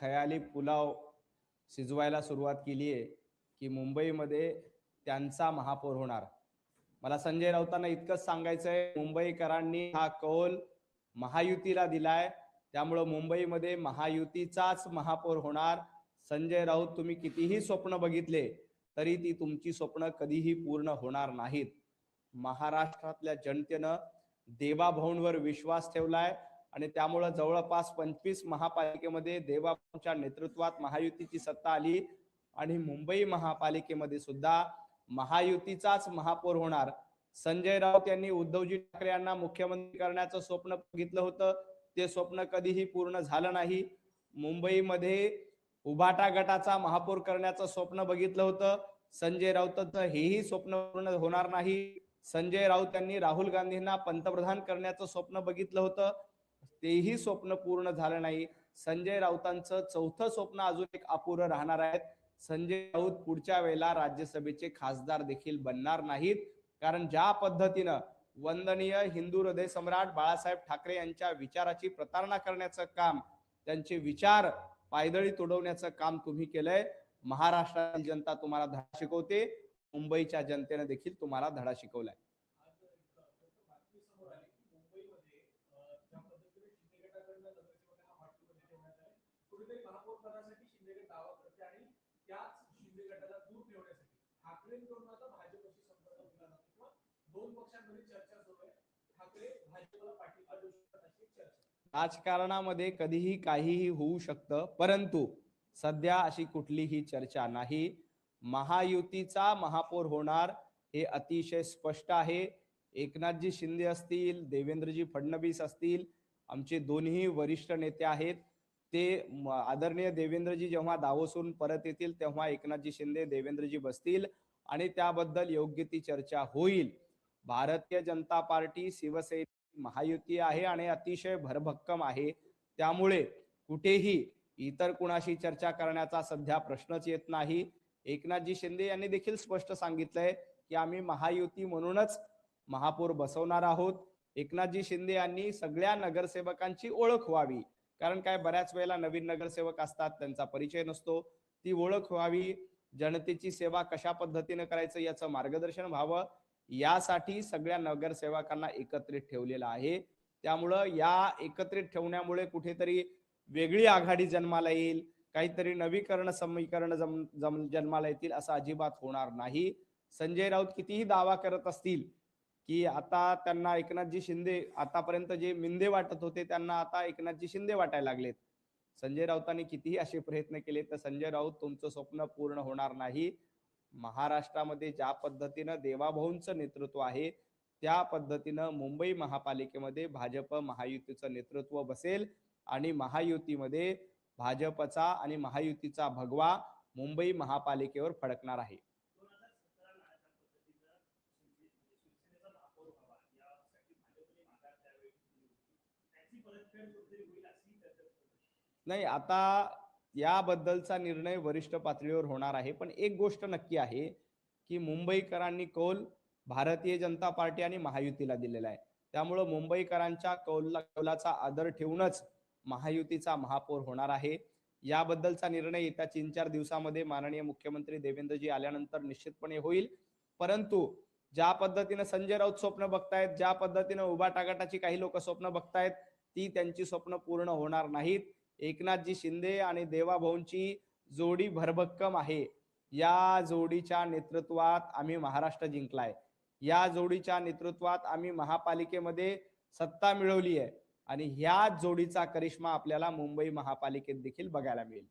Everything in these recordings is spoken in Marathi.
खयाली पुलाव शिजवायला सुरुवात केली आहे की मुंबईमध्ये त्यांचा महापौर होणार. मला संजय राऊतांना इतकंच सांगायचंय मुंबईकरांनी हा कौल महायुतीला दिलाय. त्यामुळं मुंबईमध्ये महायुतीचाच महापौर होणार. संजय राऊत तुम्ही कितीही स्वप्न बघितले तरी ती तुमची स्वप्न कधीही पूर्ण होणार नाहीत. महाराष्ट्रातल्या जनतेनं देवाभाऊंवर विश्वास ठेवलाय. आणि त्यामुळं जवळपास पंचवीस महापालिकेमध्ये देवाबांच्या नेतृत्वात महायुतीची सत्ता आली आणि मुंबई महापालिकेमध्ये सुद्धा महायुतीचाच महापौर होणार. संजय राऊत यांनी उद्धवजी ठाकरे यांना मुख्यमंत्री करण्याचं स्वप्न बघितलं होतं. ते स्वप्न कधीही पूर्ण झालं नाही. मुंबईमध्ये उभाटा गटाचा महापौर करण्याचं स्वप्न बघितलं होतं. संजय राऊतांचं हेही स्वप्न पूर्ण होणार नाही. संजय राऊत यांनी राहुल गांधींना पंतप्रधान करण्याचं स्वप्न बघितलं होतं. तेही स्वप्न पूर्ण झालं नाही. संजय राऊतांचं चौथं स्वप्न अजून एक अपुरं राहणार आहेत. संजय राऊत पुढच्या वेळेला राज्यसभेचे खासदार देखील बनणार नाहीत. कारण ज्या पद्धतीनं वंदनीय हिंदू हृदय सम्राट बाळासाहेब ठाकरे यांच्या विचाराची प्रतारणा करण्याचं काम त्यांचे विचार पायदळी तुडवण्याचं काम तुम्ही केलंय. महाराष्ट्रातील जनता तुम्हाला धडा शिकवते. मुंबईच्या जनतेने देखील तुम्हाला धडा शिकवलाय कुठेतरी महापौर पदासाठी शिंदेगड दावा करते आणि त्याच शिंदे गटाला दूर ठेवण्यासाठी ठाकरेंकडून आता भाजपशी संपर्क केला जातो. किंवा दोन पक्षांमध्ये चर्चा सुरू आहे. ठाकरे भाजपला पाठिंबा देऊ शकतात अशी चर्चा राजकारणामध्ये कधीही काहीही होऊ शकतं परंतु सध्या अशी कुठलीही चर्चा नाही. महायुतीचा महापौर होणार हे अतिशय स्पष्ट आहे. एकनाथजी शिंदे असतील देवेंद्रजी फडणवीस असतील आमचे दोन्ही वरिष्ठ नेते आहेत. ते आदरणीय देवेंद्रजी जेव्हा दावोसून परत येतील तेव्हा एकनाथजी शिंदे देवेंद्रजी बसतील. आणि त्याबद्दल योग्य ती चर्चा होईल. भारतीय जनता पार्टी शिवसेना महायुती आहे आणि अतिशय भरभक्कम आहे. त्यामुळे कुठेही इतर कुणाशी चर्चा करण्याचा सध्या प्रश्नच येत नाही. एकनाथजी शिंदे यांनी देखील स्पष्ट सांगितलंय की आम्ही महायुती म्हणूनच महापौर बसवणार आहोत. एकनाथजी शिंदे यांनी सगळ्या नगरसेवकांची ओळख व्हावी. कारण काय? बऱ्याच वेळेला नवीन नगरसेवक असतात त्यांचा परिचय नसतो. ती ओळख व्हावी. जनतेची सेवा कशा पद्धतीने करायचं याचं मार्गदर्शन व्हावं यासाठी सगळ्या नगरसेवकांना एकत्रित ठेवलेलं आहे. त्यामुळं या एकत्रित ठेवण्यामुळे कुठेतरी वेगळी आघाडी जन्माला येईल काहीतरी नवीकरण समीकरण जम जम जन्माला येतील असं अजिबात होणार नाही. संजय राऊत कितीही दावा करत असतील की आता त्यांना एकनाथजी शिंदे आतापर्यंत जे मिंदे वाटत होते त्यांना आता एकनाथजी शिंदे वाटायला लागलेत. संजय राऊतांनी कितीही असे प्रयत्न केले तर संजय राऊत तुमचं स्वप्न पूर्ण होणार नाही. महाराष्ट्रामध्ये ज्या पद्धतीनं देवाभाऊंचं नेतृत्व आहे त्या पद्धतीनं मुंबई महापालिकेमध्ये भाजप महायुतीचं नेतृत्व बसेल आणि महायुतीमध्ये भाजपचा आणि महायुतीचा भगवा मुंबई महापालिकेवर फडकणार आहे. नाही आता याबद्दलचा निर्णय वरिष्ठ पातळीवर होणार आहे. पण एक गोष्ट नक्की आहे की मुंबईकरांनी कौल भारतीय जनता पार्टी आणि महायुतीला दिलेला आहे. त्यामुळं मुंबईकरांच्या कौलला कौलाचा आदर ठेवूनच महायुतीचा महापौर होणार आहे. याबद्दलचा निर्णय येत्या तीन चार दिवसामध्ये माननीय मुख्यमंत्री देवेंद्रजी आल्यानंतर निश्चितपणे होईल. परंतु ज्या पद्धतीनं संजय राऊत स्वप्न बघतायत ज्या पद्धतीनं उभा टागाटाची काही लोक स्वप्न बघतायत ती त्यांची स्वप्न पूर्ण होणार नाहीत. एकनाथजी शिंदे आणि देवाभाऊंची जोडी भरभक्कम आहे. या जोडीच्या नेतृत्वात आम्ही महाराष्ट्र जिंकलाय. या जोडीच्या नेतृत्वात आम्ही महापालिकेमध्ये सत्ता मिळवली आहे. आणि ह्या जोडीचा करिश्मा आपल्याला मुंबई महापालिकेत देखील बघायला मिळेल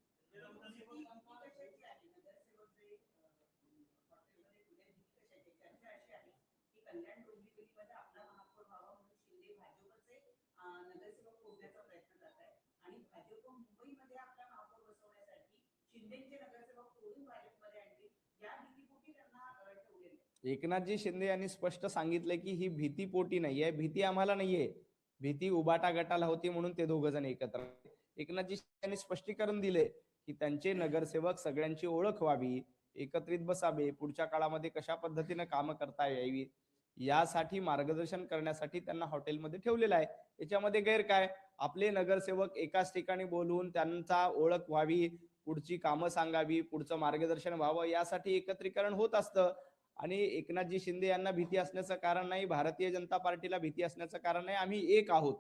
कल्याण डोंबिवलीमध्ये आपला महापौर व्हावा म्हणून शिंदे भाजपचे अं, नगरसेवक फोडण्याचा प्रयत्न करत आहे आणि भाजप मुंबईमध्ये आपला महापौर बसवण्यासाठी शिंदेचे नगरसेवक फोडून भाजपमध्ये आणतील या भीतीपोटी त्यांना अं, ठेवलेले आहे. एकनाथजी शिंदे यांनी स्पष्ट सांगितलंय की ही भीती पोटी नाहीये. भीती आम्हाला नाहीये. भीती उबाटा गटाला होती म्हणून ते दोघ जण एकत्र एकनाथजी शिंदे यांनी स्पष्टीकरण दिले की त्यांचे नगरसेवक सगळ्यांची ओळख व्हावी एकत्रित बसावे पुढच्या काळामध्ये कशा पद्धतीने कामं करता यावी यासाठी मार्गदर्शन करण्यासाठी त्यांना हॉटेलमध्ये ठेवलेलं आहे. याच्यामध्ये गैर काय आपले नगरसेवक एकाच ठिकाणी बोलून त्यांचा ओळख व्हावी पुढची कामं सांगावी पुढचं मार्गदर्शन व्हावं यासाठी एकत्रीकरण होत असतं. आणि एकनाथजी शिंदे यांना भीती असण्याचं कारण नाही भारतीय जनता पार्टीला भीती असण्याचं कारण नाही आम्ही एक आहोत.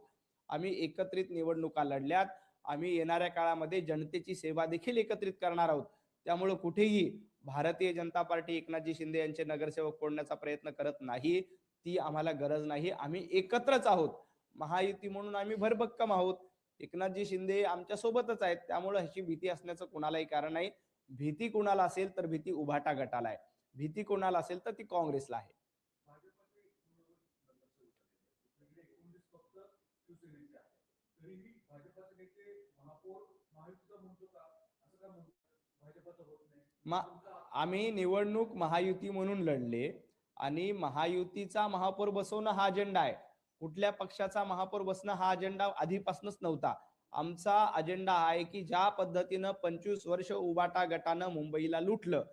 आम्ही एकत्रित निवडणुका लढल्यात आम्ही येणाऱ्या काळामध्ये जनतेची सेवा देखील एकत्रित करणार आहोत. त्यामुळं कुठेही भारतीय जनता पार्टी एकनाथजी शिंदे यांचे नगरसेवक फोडण्याचा प्रयत्न करत नाही ती आम्हाला गरज नाही. आम्ही एकत्रच आहोत. महायुती म्हणून आम्ही भरभक्कम आहोत. एकनाथजी शिंदे आमच्या सोबतच आहेत त्यामुळे ह्याची भीती असण्याचं कुणालाही कारण नाही. भीती कुणाला असेल तर भीती उभाटा गटाला आहे. भीती कोणाला असेल तर ती काँग्रेसला आहे. आम्ही निवडणूक महायुती म्हणून लढले आणि महायुतीचा महापौर बसवणं हा अजेंडा आहे. कुठल्या पक्षाचा महापौर बसणं हा अजेंडा आधीपासूनच नव्हता. आमचा अजेंडा आहे की ज्या पद्धतीनं पंचवीस वर्ष उबाटा गटानं मुंबईला लुटलं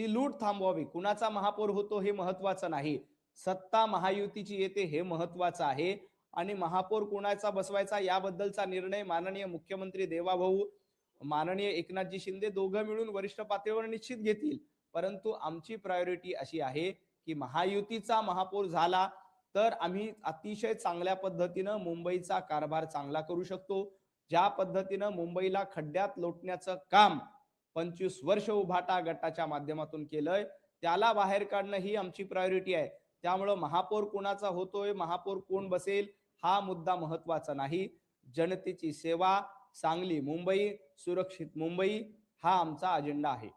ती लूट थांबवावी. कुणाचा महापौर होतो हे महत्वाचं नाही. सत्ता महायुतीची येते हे महत्वाचं आहे. आणि महापौर कुणाचा बसवायचा याबद्दलचा निर्णय माननीय मुख्यमंत्री देवाभाऊ माननीय एकनाथजी शिंदे दोघं मिळून वरिष्ठ पातळीवर निश्चित घेतील. परंतु आमची प्रायोरिटी अशी आहे की महायुतीचा महापौर झाला तर आम्ही अतिशय चांगल्या पद्धतीनं मुंबईचा कारभार चांगला करू शकतो. ज्या पद्धतीनं मुंबईला खड्ड्यात लोटण्याचं काम पंचवीस वर्ष उभाटा गटाच्या माध्यमातून केलंय. त्याला बाहेर काढणं ही आमची प्रायोरिटी आहे. त्यामुळं महापौर कोणाचा होतोय महापौर कोण बसेल हा मुद्दा महत्त्वाचा नाही. जनतेची सेवा सांगली मुंबई सुरक्षित मुंबई हा आमचा अजेंडा आहे.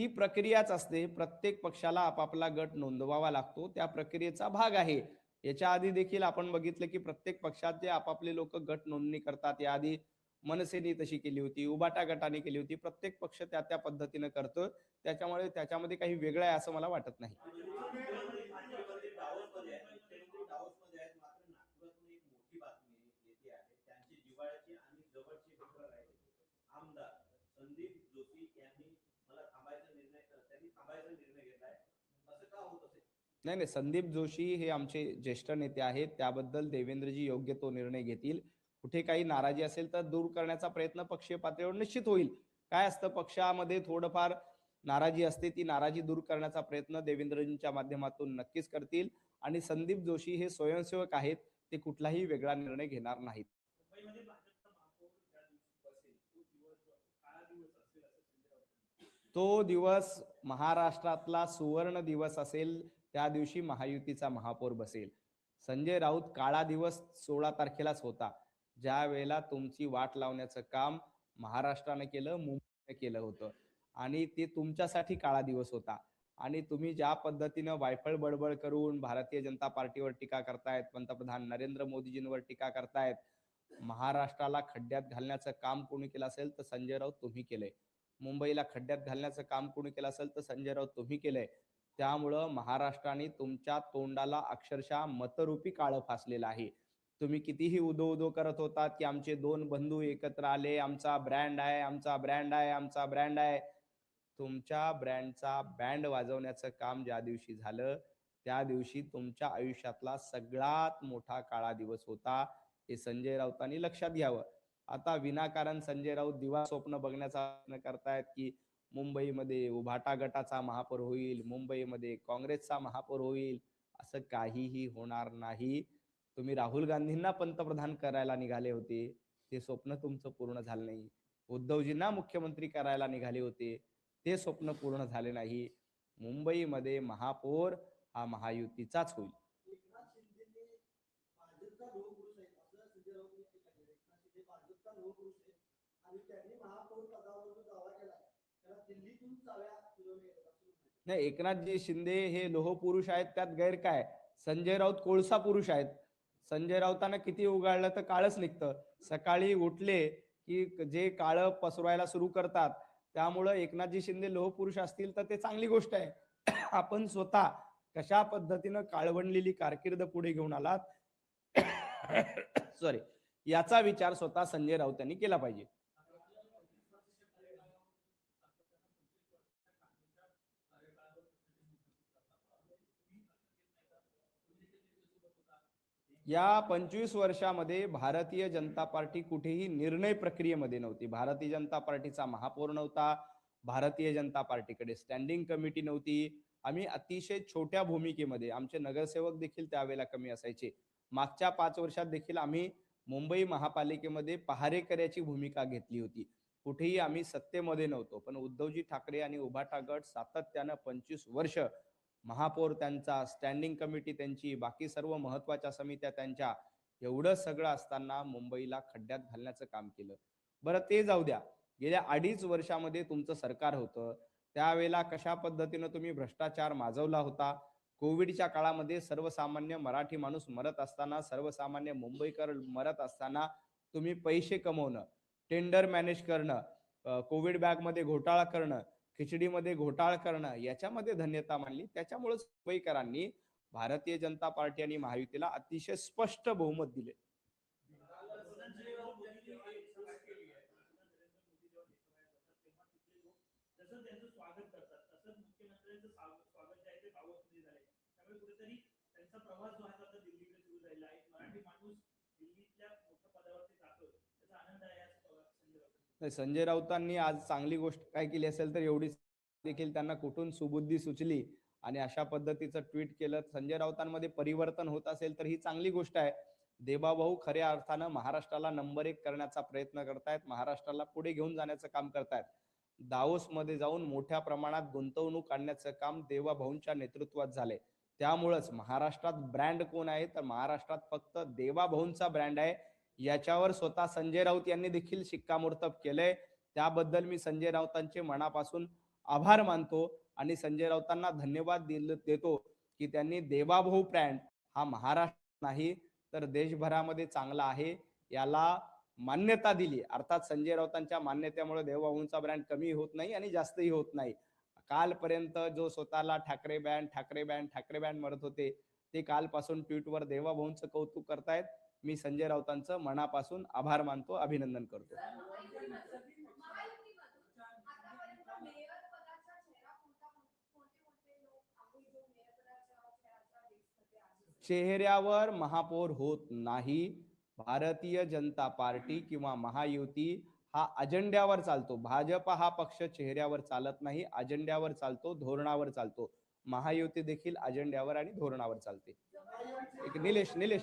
ती प्रक्रियाच असते. प्रत्येक पक्षाला आपापला गट नोंदवावा लागतो. त्या प्रक्रियेचा भाग आहे. याच्या आधी देखील आपण बघितलं की प्रत्येक पक्षात जे आपापले लोक गट नोंदणी करतात याआधी मनसेने तशी केली होती उबाटा गटाने केली होती. प्रत्येक पक्ष त्या त्या पद्धतीनं करतो त्याच्यामुळे त्याच्यामध्ये काही वेगळं आहे असं मला वाटत नाही मुख्यमंत्री दावोसमध्ये आहेत मुख्यमंत्री दावोसमध्ये आहेत मात्र नागपुरातून एक मोठी बातमी येते आहे त्यांचे जिव्हाळ्याचे आणि जवळचे मित्र राहिले आमदार संदीप जोशी यांनी मला थांबायचा निर्णय त्यांनी थांबायचा निर्णय घेतलाय असं का होत असेल नाही नाही. संदीप जोशी हे आमचे ज्येष्ठ नेते आहेत. त्याबद्दल देवेंद्रजी योग्य तो निर्णय घेतील. कुठे काही नाराजी असेल तर दूर करण्याचा प्रयत्न पक्षीय पातळीवर निश्चित होईल. काय असतं? पक्षामध्ये थोडंफार नाराजी असते. ती नाराजी दूर करण्याचा प्रयत्न देवेंद्रजींच्या माध्यमातून नक्कीच करतील. आणि संदीप जोशी हे स्वयंसेवक आहेत. ते कुठलाही वेगळा निर्णय घेणार नाहीत. तो दिवस महाराष्ट्रातला सुवर्ण दिवस असेल. त्या दिवशी महायुतीचा महापौर बसेल. संजय राऊत काळा दिवस सोळा तारखेलाच होता. ज्या वेळेला तुमची वाट लावण्याचं काम महाराष्ट्राने केलं मुंबईने केलं होतं. आणि ते तुमच्यासाठी काळा दिवस होता. आणि तुम्ही ज्या पद्धतीनं वायफळ बडबड करून भारतीय जनता पार्टीवर टीका करतायत पंतप्रधान नरेंद्र मोदीजींवर टीका करतायत महाराष्ट्राला खड्ड्यात घालण्याचं काम कोणी केलं असेल तर संजय राऊत तुम्ही केलंय. मुंबईला खड्ड्यात घालण्याचं काम कोणी केलं असेल तर संजय राऊत तुम्ही केलंय. त्यामुळं महाराष्ट्राने तुमच्या तोंडाला अक्षरशः मतरूपी काळं फासलेलं आहे. तुम्ही कितीही उदो उदो करत होतात की आमचे दोन बंधू एकत्र आले आमचा ब्रँड आहे आमचा ब्रँड आहे आमचा ब्रँड आहे. तुमच्या ब्रँडचा बँड वाजवण्याचं काम ज्या दिवशी झालं त्या दिवशी तुमच्या आयुष्यातला सगळ्यात मोठा काळा दिवस होता हे संजय राऊतांनी लक्षात घ्यावं. आता विनाकारण संजय राऊत दिवा स्वप्न बघण्याचा प्रयत्न करतायत की मुंबईमध्ये उभाटा गटाचा महापौर होईल मुंबईमध्ये काँग्रेसचा महापौर होईल असं काहीही होणार नाही. तुम्ही राहुल गांधींना पंतप्रधान करायला निघाले होते ते स्वप्न तुमचं पूर्ण झालं नाही. उद्धवजींना मुख्यमंत्री करायला निघाले होते ते स्वप्न पूर्ण झाले नाही. मुंबईमध्ये महापौर हा महायुतीचाच होईल. आणि त्यांनी महापौर नाही एकनाथजी शिंदे हे लोह पुरुष आहेत त्यात गैर काय संजय राऊत कोळसा पुरुष आहेत. संजय राऊतांना किती उगाळलं तर काळच निघतं. सकाळी उठले की जे काळ पसरवायला सुरू करतात त्यामुळं एकनाथजी शिंदे लोह पुरुष असतील तर ते चांगली गोष्ट आहे. आपण स्वतः कशा पद्धतीनं काळवणलेली कारकीर्द पुढे घेऊन आलात? सॉरी याचा विचार स्वतः संजय राऊत यांनी केला पाहिजे. या पंचवीस वर्षामध्ये भारतीय जनता पार्टी कुठेही निर्णय प्रक्रियेमध्ये नव्हती. भारतीय जनता पार्टीचा महापौर नव्हता. भारतीय जनता पार्टीकडे स्टँडिंग कमिटी नव्हती. आम्ही अतिशय छोट्या भूमिकेमध्ये आमचे नगरसेवक देखील त्यावेळेला कमी असायचे. मागच्या पाच वर्षात देखील आम्ही मुंबई महापालिकेमध्ये पहारेकऱ्याची भूमिका घेतली होती. कुठेही आम्ही सत्तेमध्ये नव्हतो. पण उद्धवजी ठाकरे आणि उभाटा गट सातत्यानं पंचवीस वर्ष महापौर त्यांचा स्टँडिंग कमिटी त्यांची बाकी सर्व महत्त्वाच्या समित्या त्यांच्या एवढं सगळं असताना मुंबईला खड्ड्यात घालण्याचं काम केलं. बरं ते जाऊ द्या. गेल्या अडीच वर्षामध्ये तुमचं सरकार होतं. त्यावेळेला कशा पद्धतीनं तुम्ही भ्रष्टाचार माजवला होता? कोविडच्या काळामध्ये सर्वसामान्य मराठी माणूस मरत असताना सर्वसामान्य मुंबईकर मरत असताना तुम्ही पैसे कमवणं टेंडर मॅनेज करणं कोविड बॅगमध्ये घोटाळा करणं खिचडीमध्ये घोटाळ करणं याच्यामध्ये धन्यता मानली त्याच्यामुळेच मुंबईकरांनी भारतीय जनता पार्टी आणि महायुतीला अतिशय स्पष्ट बहुमत दिले. स्वागत करतात तसंच मुख्यमंत्र्यांचं स्वागत जे आहे ते दावोसमध्ये झाले त्यामुळे कुठेतरी त्यांचा प्रवास जो आहे तो आता दिल्लीकडे सुरू झालेला आहे एक मराठी माणूस दिल्लीतल्या मोठ्या पदावरती जातोय त्याचा आनंद आहे असं पवार- संजय राऊत नाही, संजय राऊतांनी आज चांगली गोष्ट काय केली असेल तर एवढी देखील त्यांना कुठून सुबुद्धी सुचली आणि अशा पद्धतीचं ट्विट केलं. संजय राऊतांमध्ये परिवर्तन होत असेल तर ही चांगली गोष्ट आहे. देवाभाऊ खऱ्या अर्थानं महाराष्ट्राला नंबर एक करण्याचा प्रयत्न करतायत. महाराष्ट्राला पुढे घेऊन जाण्याचं काम करतायत. दाओसमध्ये जाऊन मोठ्या प्रमाणात गुंतवणूक आणण्याचं काम देवाभाऊंच्या नेतृत्वात झाले त्यामुळंच महाराष्ट्रात ब्रँड कोण आहे? तर महाराष्ट्रात फक्त देवाभाऊंचा ब्रँड आहे. याच्यावर स्वतः संजय राऊत यांनी देखील शिक्कामोर्तब केलंय. त्याबद्दल मी संजय राऊतांचे मनापासून आभार मानतो आणि संजय राऊतांना धन्यवाद दिल देतो की त्यांनी देवाभाऊ ब्रँड हा महाराष्ट्र नाही तर देशभरामध्ये चांगला आहे याला मान्यता दिली. अर्थात संजय राऊतांच्या मान्यतेमुळे देवाभाऊंचा ब्रँड कमी होत नाही आणि जास्तही होत नाही. कालपर्यंत जो स्वतःला Thackeray band Thackeray band Thackeray band म्हणत होते ते कालपासून ट्विटवर देवाभाऊंचं कौतुक करतायत. मी संजय राऊतांचं मनापासून आभार मानतो अभिनंदन करतो. चेहऱ्यावर महापौर होत नाही. भारतीय जनता पार्टी किंवा महायुती हा अजेंड्यावर चालतो. भाजप हा पक्ष चेहऱ्यावर चालत नाही अजेंड्यावर चालतो धोरणावर चालतो. महायुती देखील अजेंड्यावर आणि धोरणावर चालते. एक निलेश निलेश.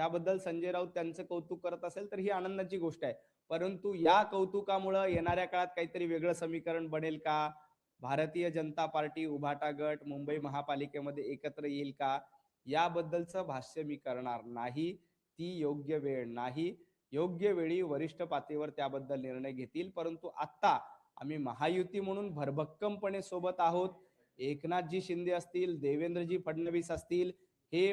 त्याबद्दल संजय राऊत त्यांचं कौतुक करत असेल तर ही आनंदाची गोष्ट आहे. परंतु या कौतुकामुळं येणाऱ्या काळात काहीतरी वेगळं समीकरण बनेल का? भारतीय जनता पार्टी उभाटा गट मुंबई महापालिकेमध्ये एकत्र येईल का? याबद्दलचं भाष्य मी करणार नाही. ती योग्य वेळ नाही. योग्य वेळी वरिष्ठ पातळीवर त्याबद्दल निर्णय घेतील परंतु आत्ता आम्ही महायुती म्हणून भरभक्कमपणे सोबत आहोत. एकनाथजी शिंदे असतील देवेंद्रजी फडणवीस असतील हे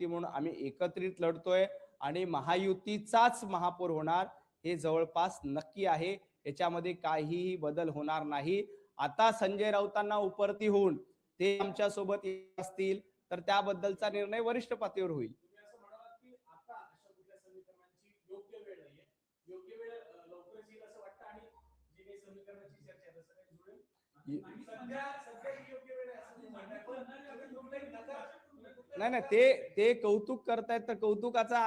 म्हणून आम्ही एकत्रित लढतोय आणि महायुतीचाच महापौर होणार हे जवळपास नक्की आहे. याच्यामध्ये काहीही बदल होणार नाही. आता संजय राऊतांना उपरती होऊन ते आमच्यासोबत असतील तर त्याबद्दलचा निर्णय वरिष्ठ पातळीवर होईल. सध्या नाही नाही ते ते कौतुक करतायत तर कौतुकाचा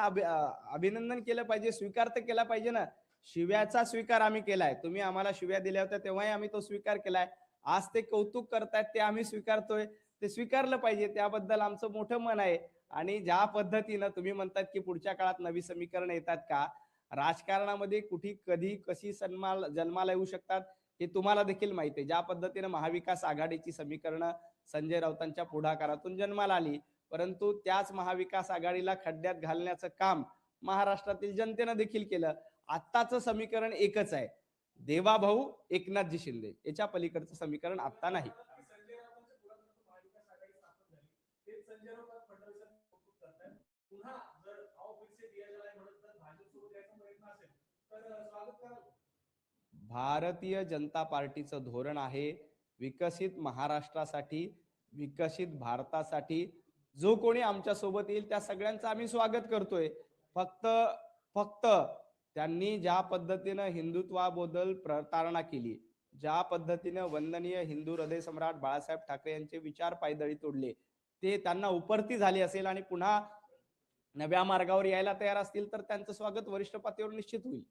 अभिनंदन केलं पाहिजे स्वीकार तर केला पाहिजे ना. शिव्याचा स्वीकार आम्ही केलाय. तुम्ही आम्हाला शिव्या दिल्या होत्या तेव्हाही आम्ही तो स्वीकार केलाय. आज ते कौतुक करतायत ते आम्ही स्वीकारतोय. ते स्वीकारलं पाहिजे त्याबद्दल आमचं मोठं मन आहे. आणि ज्या पद्धतीनं तुम्ही म्हणतात की पुढच्या काळात नवी समीकरण येतात का? राजकारणामध्ये कुठे कधी कशी सन्माल जन्माला येऊ शकतात हे तुम्हाला देखील माहिती आहे. ज्या पद्धतीनं महाविकास आघाडीची समीकरणं संजय राऊतांच्या पुढाकारातून जन्माला आली परंतु त्याच महाविकास आघाडीला खड्ड्यात घालण्याचं काम महाराष्ट्रातील जनतेनं देखील केलं. आत्ताचं समीकरण एकच आहे. देवाभाऊ एकनाथजी शिंदे. याच्या पलीकडचं समीकरण आत्ता नाही. भारतीय जनता पार्टीचं धोरण आहे विकसित महाराष्ट्रासाठी विकसित भारतासाठी जो कोणी आमच्यासोबत येईल त्या सगळ्यांचं आम्ही स्वागत करतोय. फक्त फक्त त्यांनी ज्या पद्धतीनं हिंदुत्वाबद्दल प्रतारणा केली ज्या पद्धतीनं वंदनीय हिंदू हृदय सम्राट बाळासाहेब ठाकरे यांचे विचार पायदळी तोडले ते त्यांना उपरती झाले असेल आणि पुन्हा नव्या मार्गावर यायला तयार असतील तर त्यांचं स्वागत वरिष्ठ पातळीवर निश्चित होईल.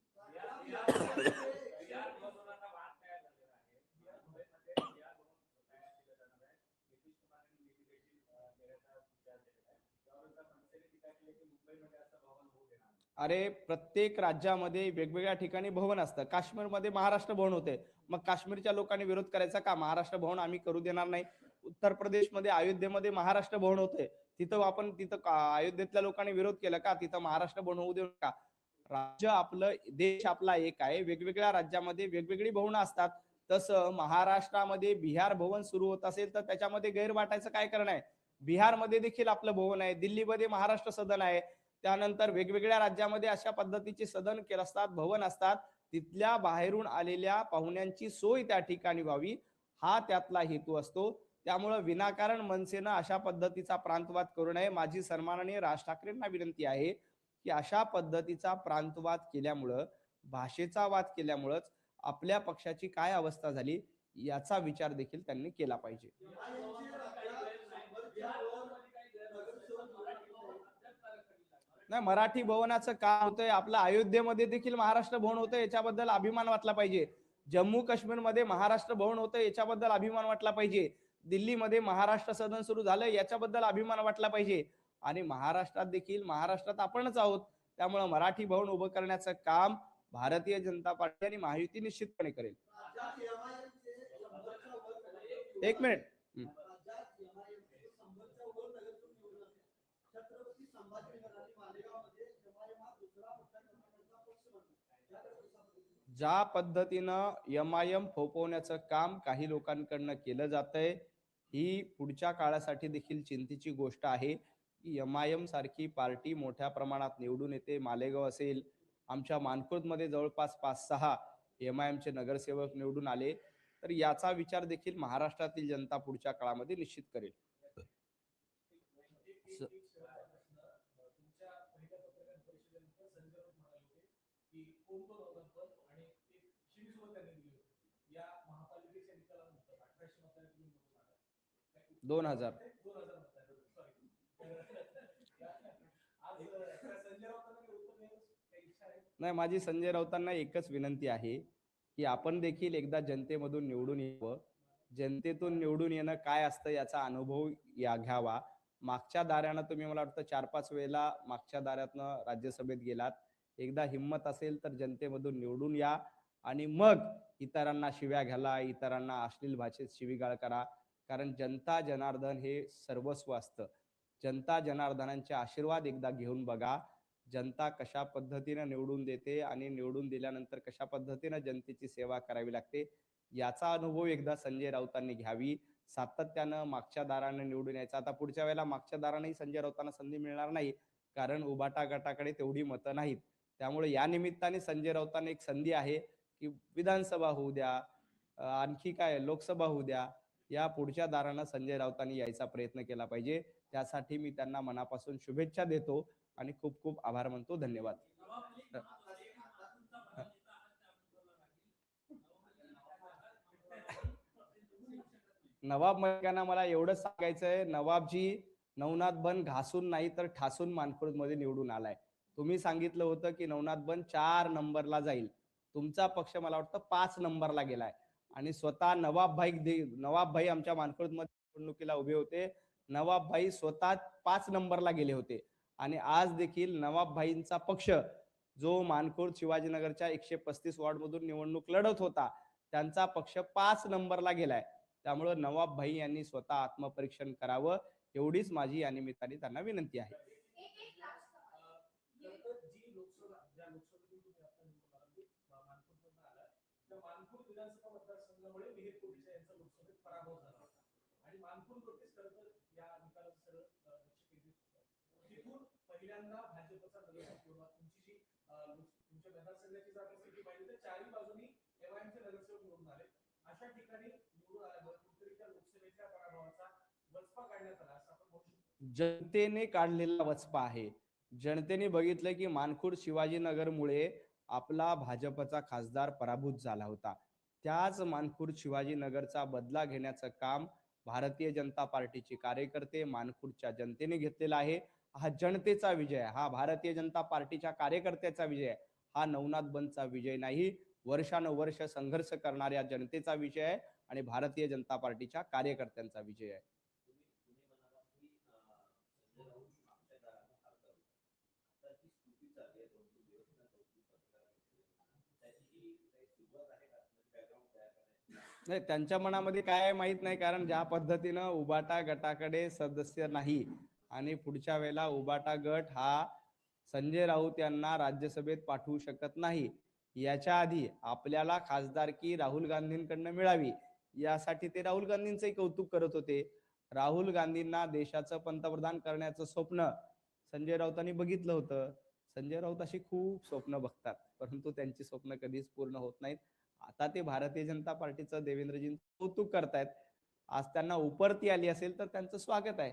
अरे प्रत्येक राज्यामध्ये वेगवेगळ्या ठिकाणी भवन असतं. काश्मीरमध्ये महाराष्ट्र भवन होते. मग काश्मीरच्या लोकांनी विरोध करायचा का? महाराष्ट्र भवन आम्ही करू देणार नाही. उत्तर प्रदेशमध्ये अयोध्येमध्ये महाराष्ट्र भवन होते. तिथं आपण तिथं का- अयोध्येतल्या लोकांनी विरोध केला का? तिथं महाराष्ट्र भवन होऊ देऊ का राज्य आपलं देश आपला एक आहे. वेगवेगळ्या राज्यामध्ये वेगवेगळी भवनं असतात. तसं महाराष्ट्रामध्ये बिहार भवन सुरू होत असेल तर त्याच्यामध्ये गैर वाटायचं काय करणं आहे बिहारमध्ये देखील आपलं भवन आहे. दिल्लीमध्ये महाराष्ट्र सदन आहे. त्यानंतर वेगवेगळ्या राज्यामध्ये अशा पद्धतीचे सदन केलं असतात भवन असतात. तिथल्या बाहेरून आलेल्या पाहुण्यांची सोय त्या ठिकाणी व्हावी हा त्यातला हेतू असतो. त्यामुळं विनाकारण मनसेनं अशा पद्धतीचा प्रांतवाद करू नये. माझी सन्माननीय राज ठाकरेंना विनंती आहे की अशा पद्धतीचा प्रांतवाद केल्यामुळं भाषेचा वाद केल्यामुळंच आपल्या पक्षाची काय अवस्था झाली याचा विचार देखील त्यांनी केला पाहिजे. नाही मराठी भवनाचं काम होतंय. आपलं अयोध्येमध्ये देखील महाराष्ट्र भवन होतं याच्याबद्दल अभिमान वाटला पाहिजे. जम्मू काश्मीरमध्ये महाराष्ट्र भवन होतं याच्याबद्दल अभिमान वाटला पाहिजे. दिल्लीमध्ये महाराष्ट्र सदन सुरू झालं याच्याबद्दल अभिमान वाटला पाहिजे. आणि महाराष्ट्रात देखील महाराष्ट्रात आपणच आहोत. त्यामुळं मराठी भवन उभं करण्याचं काम भारतीय जनता पार्टी आणि महायुती निश्चितपणे करेल. एक मिनिट. ज्या पद्धतीनं एम आय एम फोपवण्याचं काम काही लोकांकडनं केलं जातंय ही पुढच्या काळासाठी देखील चिंतेची गोष्ट आहे. की एम आय एम सारखी पार्टी मोठ्या प्रमाणात निवडून येते मालेगाव असेल आमच्या मानखुर्दमध्ये जवळपास पाच सहा एम आय एमचे नगरसेवक निवडून आले तर याचा विचार देखील महाराष्ट्रातील जनता पुढच्या काळामध्ये निश्चित करेल एक- एक- एक- एक शेवटचा प्रश्न. अं, तुमच्या पहिल्या पत्रकार परिषदेनंतर संजय राऊत म्हणाले होते की कोण कोण होतं पद आणि एक शिवीसोबत त्यांनी दिली होती या महापालिकेच्या निकालानंतर अठराशे मतांनी तुम्ही निवडून आला काय- दोन हजार दोन हजार मतांनी सॉरी आज अं, त्या संजय राऊतांना काही उत्तर द्यायचं काही दोन हजार. नाही माझी संजय राऊतांना एकच विनंती आहे की आपण देखील एकदा जनतेमधून निवडून यावं. जनतेतून निवडून येणं काय असतं याचा अनुभव या घ्यावा. मागच्या दाऱ्यानं तुम्ही मला वाटतं चार पाच वेळेला मागच्या दाऱ्यातनं राज्यसभेत गेलात. एकदा हिंमत असेल तर जनतेमधून निवडून या आणि मग इतरांना शिव्या घ्याला इतरांना अश्लील भाषेत शिवीगाळ करा. कारण जनता जनार्दन हे सर्वस्व असतं. जनता जनार्दनांचे आशीर्वाद एकदा घेऊन बघा. जनता कशा पद्धतीनं निवडून देते आणि निवडून दिल्यानंतर कशा पद्धतीनं जनतेची सेवा करावी लागते याचा अनुभव एकदा संजय राऊतांनी घ्यावी. सातत्यानं मागच्या दारानं निवडून यायचं. आता पुढच्या वेळेला मागच्या दारानंही संजय राऊतांना संधी मिळणार नाही कारण उबाटा गटाकडे तेवढी मतं नाहीत. त्यामुळे या निमित्ताने संजय राऊतांना एक संधी आहे की विधानसभा होऊ द्या आणखी काय लोकसभा होऊ द्या या पुढच्या दारानं संजय राऊतांनी यायचा प्रयत्न केला पाहिजे. त्यासाठी मी त्यांना मनापासून शुभेच्छा देतो आणि खूप खूप आभार मानतो. धन्यवाद. नवाब मलिकांना मला एवढंच सांगायचंय नवाबजी नवनाथ बन घासून नाही तर ठासून मानखुर्दमध्ये निवडून आलाय. तुम्ही सांगितलं होतं की नवनाथ बन चार नंबरला जाईल. तुमचा पक्ष मला वाटतं पाच नंबरला गेलाय. आणि स्वतः नवाबभाई नवाबभाई आमच्या मानखुर्दमध्ये निवडणुकीला उभे होते. नवाबभाई स्वतः पाच नंबरला गेले होते. आणि आज देखील नवाबभाईंचा पक्ष जो मानखुर्द शिवाजीनगरच्या एकशे पस्तीस वॉर्ड मधून निवडणूक लढत होता त्यांचा पक्ष पाच नंबरला गेलाय. त्यामुळं नवाबभाई यांनी स्वतः आत्मपरीक्षण करावं एवढीच माझी या निमित्ताने त्यांना विनंती आहे. विधानसभा एक लास्ट सवाल खरं तर जी लोकसभा ज्या लोकसभेतून तुम्ही आता निवडून आला, म्हणजे मा- मानपूरमधनं आला, त्या मानपूर विधानसभा मतदारसंघामुळे मिहिर कोळीचा यांचा लोकसभेत पराभव झाला होता आणि मानपूरवरतीच खरं तर या निकालाचं सगळं अ, लक्ष केंद्रित होतं तिथून पहिल्यांदा भाजपचा नगरसेवक किंवा तुमची जी तुमच्या मतदारसंघाची जात असेल ती पाहिली तर चारही बाजूनी एमआयएमचे नगरसेवक निवडून आले. अशा ठिकाणी निवडून आल्यामुळे कुठेतरी त्या लोकसभेच्या पराभवाचा वचपा काढण्यात आला असं आपण म्हणू शकतो. जनतेने काढलेला वचपा आहे. जनतेने बघितलं की मानखुर्द शिवाजीनगरमुळे आपला भाजपचा खासदार पराभूत झाला होता. त्याच मानखुर्द शिवाजीनगरचा बदला घेण्याचं काम भारतीय जनता पार्टीचे कार्यकर्ते मानखुर्दच्या जनतेने घेतलेलं आहे. हा जनतेचा विजय हा भारतीय जनता पार्टीच्या कार्यकर्त्याचा विजय हा नवनाथ बंदचा विजय नाही. वर्षानुवर्ष संघर्ष करणाऱ्या जनतेचा विजय आहे आणि भारतीय जनता पार्टीच्या कार्यकर्त्यांचा विजय आहे. नाही त्यांच्या मनामध्ये काय माहीत नाही. कारण ज्या पद्धतीनं उबाटा गटाकडे सदस्य नाही आणि पुढच्या वेळेला उबाटा गट हा संजय राऊत यांना राज्यसभेत पाठवू शकत नाही. याच्या आधी आपल्याला खासदारकी राहुल गांधींकडनं मिळावी यासाठी ते राहुल गांधींचंही कौतुक करत होते. राहुल गांधींना देशाचं पंतप्रधान करण्याचं स्वप्न संजय राऊतांनी बघितलं होतं. संजय राऊत अशी खूप स्वप्न बघतात परंतु त्यांची स्वप्न कधीच पूर्ण होत नाहीत. आता ते भारतीय जनता पार्टीचं देवेंद्रजींचं कौतुक करतायत. आज त्यांना उपरती आली असेल तर त्यांचं स्वागत आहे.